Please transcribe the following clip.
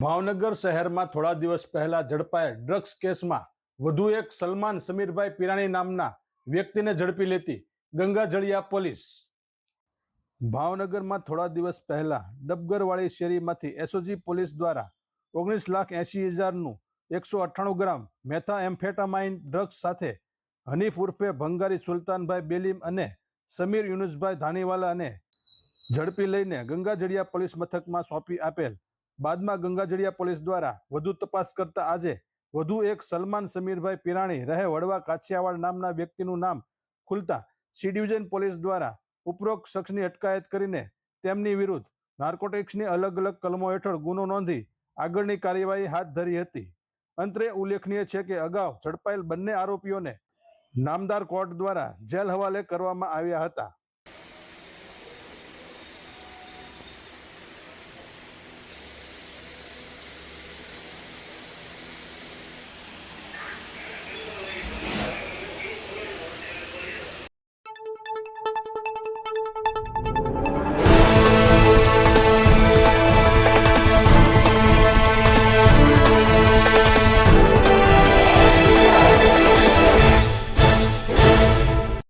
ભાવનગર શહેરમાં થોડા દિવસ પહેલા ઝડપાયેલ ડ્રગ્સ કેસમાં વધુ એક સલમાન સમીરભાઈ પિરાણી નામના વ્યક્તિને ઝડપી લેતી ગંગાજળિયા પોલીસ. ભાવનગરમાં થોડા દિવસ પહેલા ડબગરવાળી શેરીમાંથી એસઓજી પોલીસ દ્વારા ઓગણીસ લાખ એંશી હજારનું એકસો અઠ્ઠાણું ગ્રામ મેથા એમ્ફેટામાઇન ડ્રગ્સ સાથે હનીફ ઉર્ફે ભંગારી સુલતાનભાઈ બેલીમ અને સમીર યુનુસભાઈ ધાનીવાલા અને ઝડપી લઈને ગંગાજળિયા પોલીસ મથકમાં સોંપી આપેલ બાદમાં ગંગાજળિયા પોલીસ દ્વારા વધુ તપાસ કરતા આજે વધુ એક સલમાન સમીરભાઈ પિરાણી રહે વડવા કાછિયાવાડ નામના વ્યક્તિનું નામ ખુલતા સી ડિવિઝન પોલીસ દ્વારા ઉપરોક્ત શખ્સની અટકાયત કરીને તેમની વિરુદ્ધ નાર્કોટિક્સની અલગ અલગ કલમો હેઠળ ગુનો નોંધી આગળની કાર્યવાહી હાથ ધરી હતી. અંતરે ઉલ્લેખનીય છે કે અગાઉ ઝડપાયેલ બંને આરોપીઓને નામદાર કોર્ટ દ્વારા જેલ હવાલે કરવામાં આવ્યા હતા.